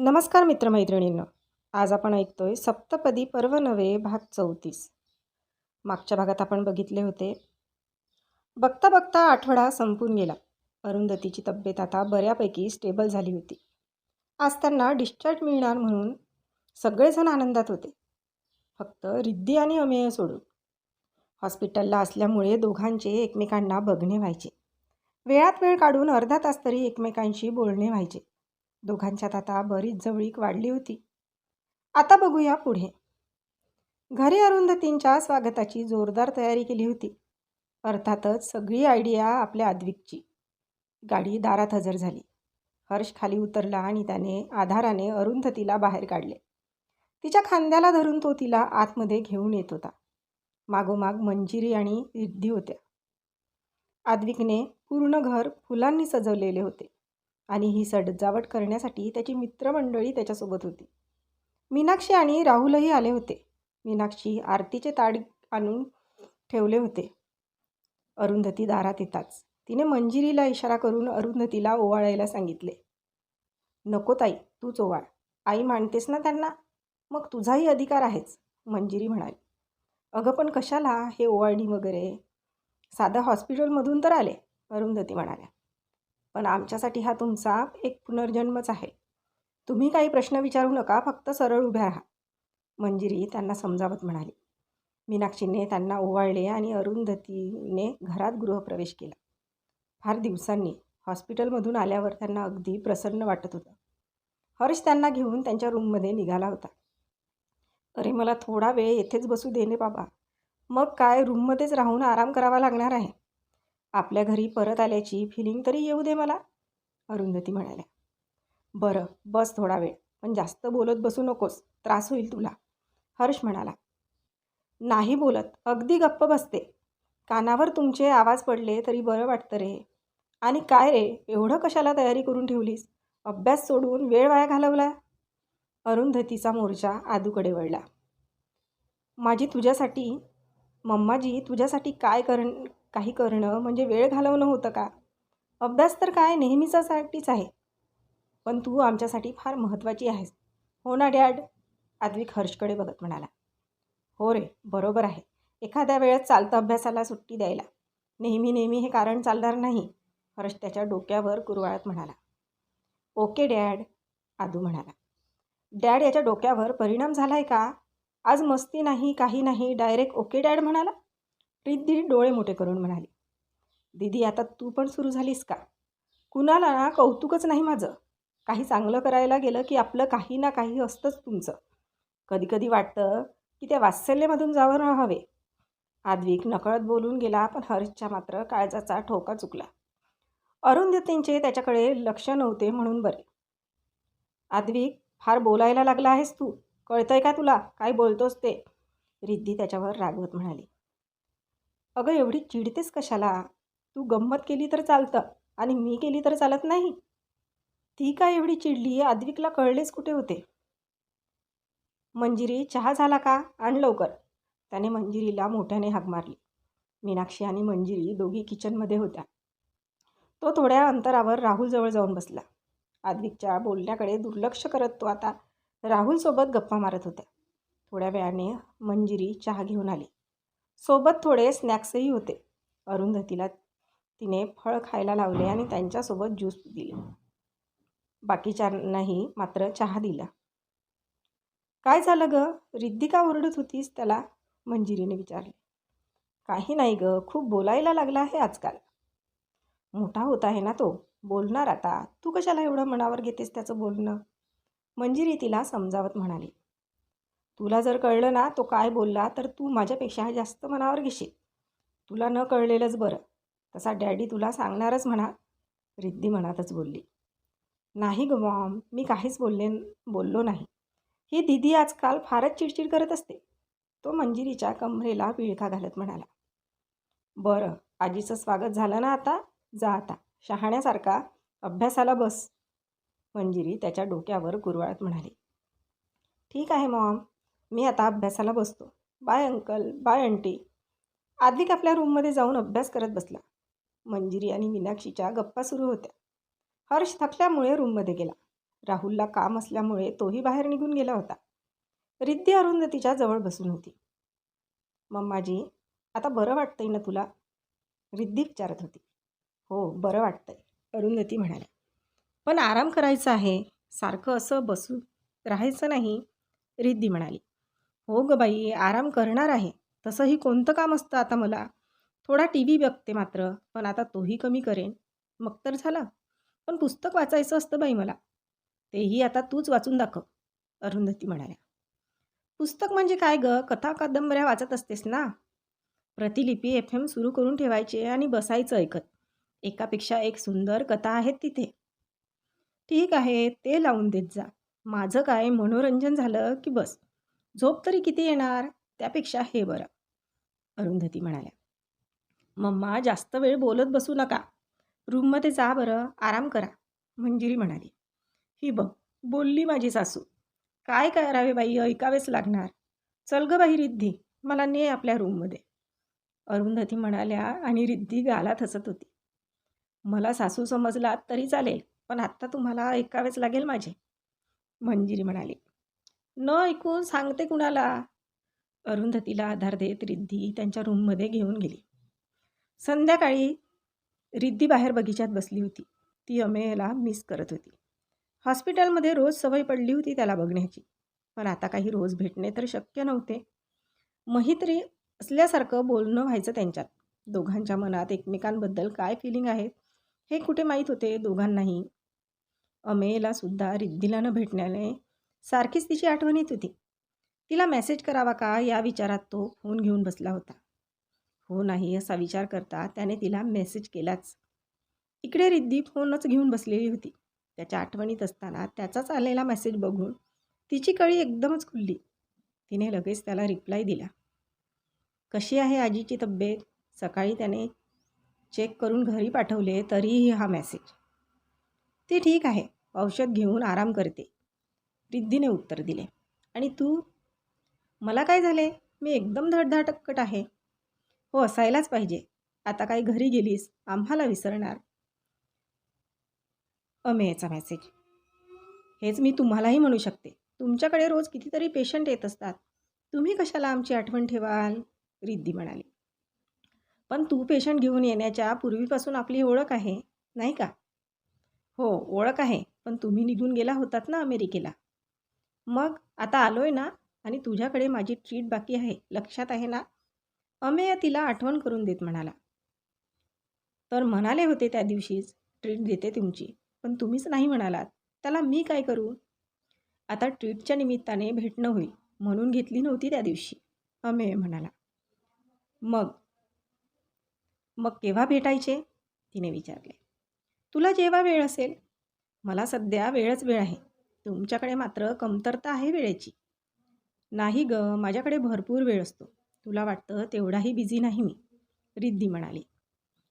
नमस्कार मित्रमैत्रिणींनो. आज आपण ऐकतोय सप्तपदी पर्व नवे भाग चौतीस. मागच्या भागात आपण बघितले होते. बघता बघता आठवडा संपून गेला. अरुंधतीची तब्येत आता बऱ्यापैकी स्टेबल झाली होती. आज त्यांना डिस्चार्ज मिळणार म्हणून सगळेजण आनंदात होते. फक्त रिद्धी आणि अमेय सोडून. हॉस्पिटलला असल्यामुळे दोघांचे एकमेकांना बघणे व्हायचे. वेळात वेळ काढून अर्धा तास तरी एकमेकांशी बोलणे व्हायचे. दोघांच्यात आता बरीच जवळीक वाढली होती. आता बघूया पुढे. घरी अरुंधतींच्या स्वागताची जोरदार तयारी केली होती. अर्थातच सगळी आयडिया आपल्या आद्विकची. गाडी दारात हजर झाली. हर्ष खाली उतरला आणि त्याने आधाराने अरुंधतीला बाहेर काढले. तिच्या खांद्याला धरून तो तिला आतमध्ये घेऊन येत होता. मागोमाग मंजिरी आणि रिद्धी होत्या. आद्विकने पूर्ण घर फुलांनी सजवलेले होते. आणि ही सजावट करण्यासाठी त्याची मित्रमंडळी त्याच्यासोबत होती. मीनाक्षी आणि राहुलही आले होते. मीनाक्षी आरतीचे ताड आणून ठेवले होते. अरुंधती दारात येताच. तिने मंजिरीला इशारा करून अरुंधतीला ओवाळायला सांगितले. नको ताई तूच ओवाळ. आई मानतेस ना त्यांना? मग तुझाही अधिकार आहेच मंजिरी म्हणाली. अगं पण कशाला? हे ओवाळणी वगैरे. साधं हॉस्पिटलमधून तर आले अरुंधती म्हणाल्या. पण आमच्यासाठी हा तुमचा एक पुनर्जन्मच आहे. तुम्ही काही प्रश्न विचारू नका फक्त सरळ उभ्या राहा. मंजिरी त्यांना समजावत म्हणाली. मीनाक्षीने त्यांना ओवाळले आणि अरुंधतीने घरात गृहप्रवेश केला. फार दिवसांनी हॉस्पिटलमधून आल्यावर त्यांना अगदी प्रसन्न वाटत होतं. हर्ष त्यांना घेऊन त्यांच्या रूममध्ये निघाला होता. अरे मला थोडा वेळ येथेच बसू देणे बाबा. मग काय रूममध्येच राहून आराम करावा लागणार आहे. आपल्या घरी परत आल्याची फिलिंग तरी येऊ दे मला अरुंधती म्हणाल्या. बरं बस थोडा वेळ पण जास्त बोलत बसू नकोस त्रास होईल तुला हर्ष म्हणाला. नाही बोलत अगदी गप्प बसते. कानावर तुमचे आवाज पडले तरी बरं वाटतं रे. आणि काय रे एवढं कशाला तयारी करून ठेवलीस? अभ्यास सोडून वेळ वाया घालवला? अरुंधतीचा मोर्चा आदूकडे वळला. माझी तुझ्यासाठी मम्माजी तुझ्यासाठी काय करण काही करणं म्हणजे वेळ घालवणं होतं का? अभ्यास तर काय नेहमीचासाठीच आहे. पण तू आमच्यासाठी फार महत्त्वाची आहेस. हो ना डॅड? आद्विक हर्षकडे बघत म्हणाला. हो रे बरोबर आहे. एखाद्या वेळेत चालतं अभ्यासाला सुट्टी द्यायला. नेहमी नेहमी हे कारण चालणार नाही. हर्ष त्याच्या डोक्यावर कुरवाळत म्हणाला. ओके डॅड आदू म्हणाला. डॅड याच्या डोक्यावर परिणाम झाला आहे का? आज मस्ती नाही काही नाही डायरेक्ट ओके डॅड म्हणाला. रिद्धी डोळे मोठे करून म्हणाली दीदी आता तू पण सुरू झालीस का? कुणाला ना कौतुकच नाही माझं. काही चांगलं करायला गेलं की आपलं काही ना काही असतंच तुमचं. कधीकधी वाटतं की त्या वात्सल्यमधून जावं हवे. आद्विक नकळत बोलून गेला पण हर्षच्या मात्र काळजाचा ठोका चुकला. अरुंधतींचे त्याच्याकडे लक्ष नव्हते म्हणून बरे. आद्विक फार बोलायला लागला आहेस तू. कळतंय का तुला? काय बोलतोस ते? रिद्धी त्याच्यावर रागवत म्हणाली. अगं एवढी चिडतेस कशाला? तू गंमत केली तर चालतं आणि मी केली तर चालत नाही. ती काय एवढी चिडली? आद्विकला कळलेच कुठे होते? मंजिरी चहा झाला का? आण लवकर. त्याने मंजिरीला मोठ्याने हाक मारली. मीनाक्षी आणि मंजिरी दोघी किचनमध्ये होत्या. तो थोड्या अंतरावर राहुलजवळ जाऊन बसला. आद्विकच्या बोलण्याकडे दुर्लक्ष करत तो आता राहुलसोबत गप्पा मारत होत्या थोड्या वेळाने मंजिरी चहा घेऊन आली. सोबत थोडे स्नॅक्सही होते. अरुंधतीला तिने फळ खायला लावले आणि त्यांच्यासोबत ज्यूस दिले. बाकीच्यांनाही मात्र चहा दिला. काय झालं ग? रिद्धी का ओरडत होतीस त्याला? मंजिरीने विचारले. काही नाही ग खूप बोलायला लागला आहे आजकाल. मोठा होत आहे ना तो. बोलणार आता. तू कशाला एवढं मनावर घेतेस त्याचं बोलणं? मंजिरी तिला समजावत म्हणाली. तुला जर कळलं ना तो काय बोलला तर तू माझ्यापेक्षा जास्त मनावर घेशील. तुला न कळलेलंच बरं. तसा डॅडी तुला सांगणारच म्हणा. रिद्धी मनातच बोलली. नाही ग मॉम मी काहीच बोलले बोललो नाही. ही दिदी आजकाल फारच चिडचिड करत असते. तो मंजिरीच्या कमरेला पिळखा घालत म्हणाला. बरं आजीचं स्वागत झालं ना आता? जा आता. शहाण्यासारखा अभ्यासाला बस. मंजिरी त्याच्या डोक्यावर कुरवाळत म्हणाली. ठीक आहे मॉम. मी आता अभ्यासाला बसतो. Bye uncle. Bye aunty Advik आपल्या रूममध्ये जाऊन अभ्यास करत बसला. मंजिरी आणि मीनाक्षीच्या गप्पा सुरू होत्या. हर्ष थकल्यामुळे रूममध्ये गेला. राहुलला काम असल्यामुळे तोही बाहेर निघून गेला होता. रिद्धी अरुंधतीच्या जवळ बसून होती. मम्माजी आता बरं वाटतंय ना तुला? रिद्धी विचारत होती. हो बरं वाटतंय अरुंधती म्हणाल्या. पण आराम करायचा आहे. सारखं असं बसून राहायचं नाही रिद्धी म्हणाली. हो ग बाई आराम करणार आहे. तसंही कोणतं काम असतं आता मला? थोडा टी व्ही बघते मात्र पण आता तोही कमी करेन. मग तर झालं. पण पुस्तक वाचायचं असतं बाई मला. तेही आता तूच वाचून दाखव अरुंधती म्हणाल्या. पुस्तक म्हणजे काय ग? कथा कादंबऱ्या वाचत असतेस ना? प्रतिलिपी एफ एम सुरू करून ठेवायचे आणि बसायचं ऐकत. एकापेक्षा एक सुंदर कथा आहेत तिथे. ठीक आहे ते लावून देत जा. माझं काय? मनोरंजन झालं की बस. झोप तरी किती येणार? त्यापेक्षा हे बरं. अरुंधती म्हणाल्या. मम्मा जास्त वेळ बोलत बसू नका. रूममध्ये जा बरं आराम करा. मंजिरी म्हणाली. ही बघ बोलली माझी सासू. काय करावे बाई ऐकावेच लागणार. चल ग बाई रिद्धी मला ने आपल्या रूममध्ये अरुंधती म्हणाल्या आणि रिद्धी गालात हसत होती. मला सासू समजलात तरी चालेल पण आत्ता तुम्हाला ऐकावेच लागेल माझे. मंजिरी म्हणाली. न ऐकून सांगते कुणाला? अरुंधतीला आधार देत रिद्धी त्यांच्या रूममध्ये घेऊन गेली. संध्याकाळी रिद्धी बाहेर बगीचात बसली होती. ती अमेयला मिस करत होती. हॉस्पिटलमध्ये रोज सवय पडली होती त्याला बघण्याची. पण आता काही रोज भेटणे तर शक्य नव्हते. महित्री असल्यासारखं बोलणं व्हायचं त्यांच्यात. दोघांच्या मनात एकमेकांबद्दल काय फिलिंग आहेत हे कुठे माहीत होते दोघांनाही. अमेयला सुद्धा रिद्धीला न भेटण्याने सारखीच तिची आठवण येत होती. तिला मेसेज करावा का या विचारात तो फोन घेऊन बसला होता. हो नाही असा विचार करता त्याने तिला मेसेज केलाच. इकडे रिद्धी फोनच घेऊन बसलेली होती. त्याच्या आठवणीत असताना त्याचाच आलेला मेसेज बघून तिची कळी एकदमच खुलली. तिने लगेच त्याला रिप्लाय दिला. कशी आहे आजीची तब्येत? सकाळी त्याने चेक करून घरी पाठवले तरीही हा मेसेज ती ठीक आहे. औषध घेऊन आराम करते. रिद्धीने उत्तर दिले. आणि तू? मला काय झाले? मी एकदम धडधाटक्कट आहे. हो असायलाच पाहिजे. आता काय घरी गेलीस? आम्हाला विसरणार. अमेयचा मेसेज हेच मी तुम्हालाही म्हणू शकते. तुमच्याकडे रोज कितीतरी पेशंट येत असतात. तुम्ही कशाला आमची आठवण ठेवाल? रिद्धी म्हणाली. पण तू पेशंट घेऊन येण्याच्या पूर्वीपासून आपली ओळख आहे नाही का? हो ओळख आहे. पण तुम्ही निघून गेला होतात ना अमेरिकेला. मग आता आलो आहे ना? आणि तुझ्याकडे माझी ट्रीट बाकी आहे. लक्षात आहे ना? अमेय तिला आठवण करून देत म्हणाला. तर म्हणाले होते त्या दिवशीच ट्रीट देते तुमची. पण तुम्हीच नाही म्हणालात. त्याला मी काय करू? आता ट्रीटच्या निमित्ताने भेटणं होईल. म्हणून घेतली नव्हती त्या दिवशी. अमेय म्हणाला. मग? मग केव्हा भेटायचे? तिने विचारले. तुला जेव्हा वेळ असेल. मला सध्या वेळच वेळ आहे. तुमच्याकडे मात्र कमतरता आहे वेळेची. नाही ग माझ्याकडे भरपूर वेळ असतो. तुला वाटतं तेवढाही बिझी नाही मी रिद्धी म्हणाली.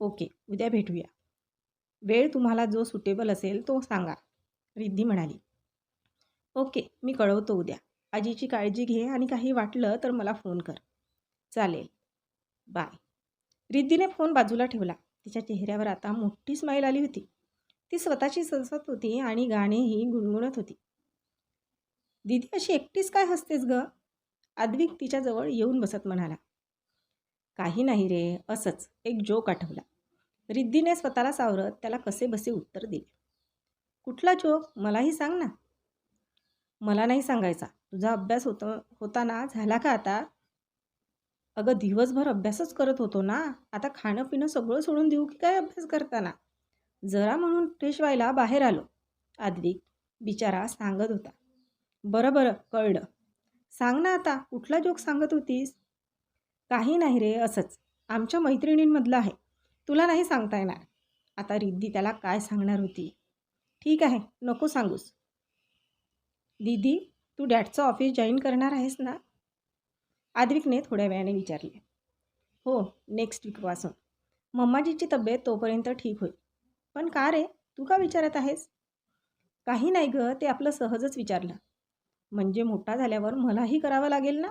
ओके उद्या भेटूया. वेळ तुम्हाला जो सुटेबल असेल तो सांगा रिद्धी म्हणाली. ओके मी कळवतो उद्या. आजीची काळजी घे आणि काही वाटलं तर मला फोन कर. चालेल. बाय रिद्धीने फोन बाजूला ठेवला. तिच्या चेहऱ्यावर आता मोठी स्माईल आली होती. ती स्वतःची सजवत होती आणि गाणेही गुणगुणत होती. दिदी अशी एकटीच काय हसतेस ग? आद्विक तिच्याजवळ येऊन बसत म्हणाला. काही नाही रे असंच एक जोक आठवला. रिद्धीने स्वतःला सावरत त्याला कसे बसे उत्तर दिले. कुठला जोक मलाही सांग ना. मला नाही सांगायचा. तुझा अभ्यास होतो होताना झाला का आता? अगं दिवसभर अभ्यासच करत होतो ना. आता खाणं पिणं सगळं सोडून देऊ की काय अभ्यास करताना? जरा म्हणून फ्रेश व्हायला बाहेर आलो. आद्विक बिचारा सांगत होता. बरं बरं कळलं. सांग ना आता कुठला जोक सांगत होतीस? काही नाही रे असंच. आमच्या मैत्रिणींमधलं आहे. तुला नाही सांगता येणार. आता रिद्धी त्याला काय सांगणार होती? ठीक आहे नको सांगूस. दीदी तू डॅडचं ऑफिस जॉईन करणार आहेस ना? आद्विकने थोड्या वेळाने विचारले. हो नेक्स्ट वीकपासून. मम्माजीची तब्येत तोपर्यंत ठीक होईल. पण का रे? तू का विचारत आहेस? काही नाही गं ते आपलं सहजच विचारलं. म्हणजे मोठा झाल्यावर मलाही करावं लागेल ना?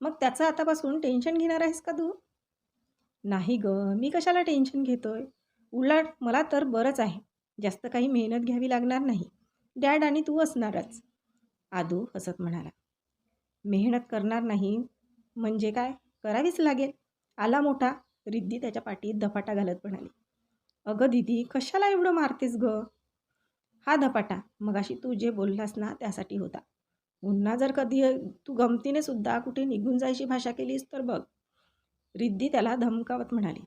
मग त्याचं आतापासून टेन्शन घेणार आहेस का तू? नाही गं मी कशाला टेन्शन घेतोय? उलट मला तर बरंच आहे. जास्त काही मेहनत घ्यावी लागणार नाही. डॅड आणि तू असणारच. आदू हसत म्हणाला. मेहनत करणार नाही म्हणजे काय? करावीच लागेल. आला मोठा रिद्धी त्याच्या पाठीत धपाटा घालत म्हणाली. अगं दिदी कशाला एवढं मारतेस ग? हा धपाटा मगाशी तू जे बोललास ना त्यासाठी होता. पुन्हा जर कधी तू गमतीने सुद्धा कुठे निघून जायची भाषा केलीस तर बघ. रिद्धी त्याला धमकावत म्हणाली.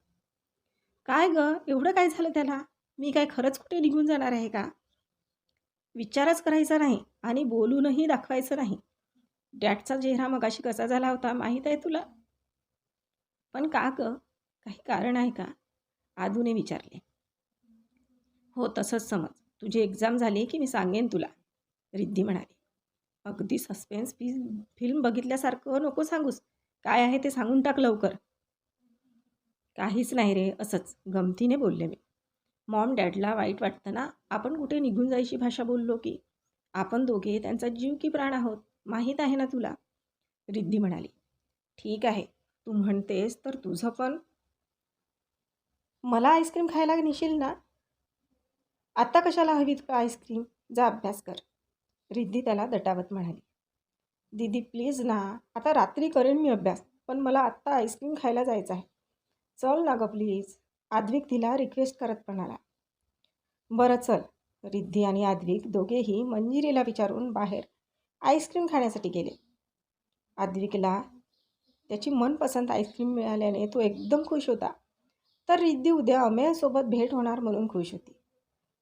काय ग? एवढं काय झालं त्याला? मी काय खरंच कुठे निघून जाणार आहे का? विचारच करायचा नाही आणि बोलूनही दाखवायचं नाही. डॅटचा चेहरा मगाशी कसा झाला होता माहीत आहे तुला? पण का ग? काही कारण आहे का? आदूने विचारले. हो तसंच समज. तुझी एक्झाम झाली की मी सांगेन तुला रिद्धी म्हणाली. अगदी सस्पेन्स फि फिल्म बघितल्यासारखं नको सांगूस. काय आहे ते सांगून टाक लवकर. काहीच नाही रे असंच गमतीने बोलले मी. मॉम डॅडला वाईट वाटतं ना? आपण कुठे निघून जायची भाषा बोललो की? आपण दोघे त्यांचा जीव की प्राण आहोत? माहीत आहे ना तुला? रिद्धी म्हणाली. ठीक आहे. तू म्हणतेस तर तुझं पण मला आईस्क्रीम खायला नेशील ना? आत्ता कशाला हवी तुला आईस्क्रीम? जा अभ्यास कर. रिद्धी त्याला दटावत म्हणाली. दीदी प्लीज ना. आता रात्री करेन मी अभ्यास पण मला आत्ता आईस्क्रीम खायला जायचं आहे चल ना गं प्लीज. आद्विक तिला रिक्वेस्ट करत म्हणाला. बरं चल. रिद्धी आणि आद्विक दोघेही मंजिरीला विचारून बाहेर आईस्क्रीम खाण्यासाठी गेले. आद्विकला त्याची मनपसंत आईस्क्रीम मिळाल्याने तो एकदम खुश होता. तर रिद्धी उद्या अमेयसोबत भेट होणार म्हणून खुश होती.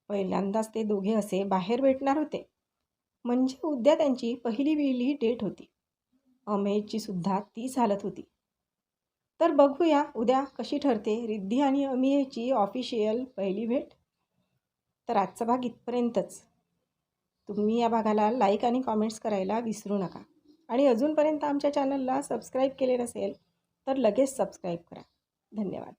पहिल्यांदाच ते दोघे असे बाहेर भेटणार होते. म्हणजे उद्या त्यांची पहिली वेळी डेट होती. अमेयची सुद्धा तीच हालत होती. तर बघूया उद्या कशी ठरते रिद्धी आणि अमियेची ऑफिशियल पहिली भेट. तर आजचा भाग इथपर्यंतच. तुम्ही या भागाला लाईक आणि कॉमेंट्स करायला विसरू नका. आणि अजूनपर्यंत आमच्या चॅनलला सबस्क्राईब केले नसेल तर लगेच सबस्क्राईब करा. धन्यवाद.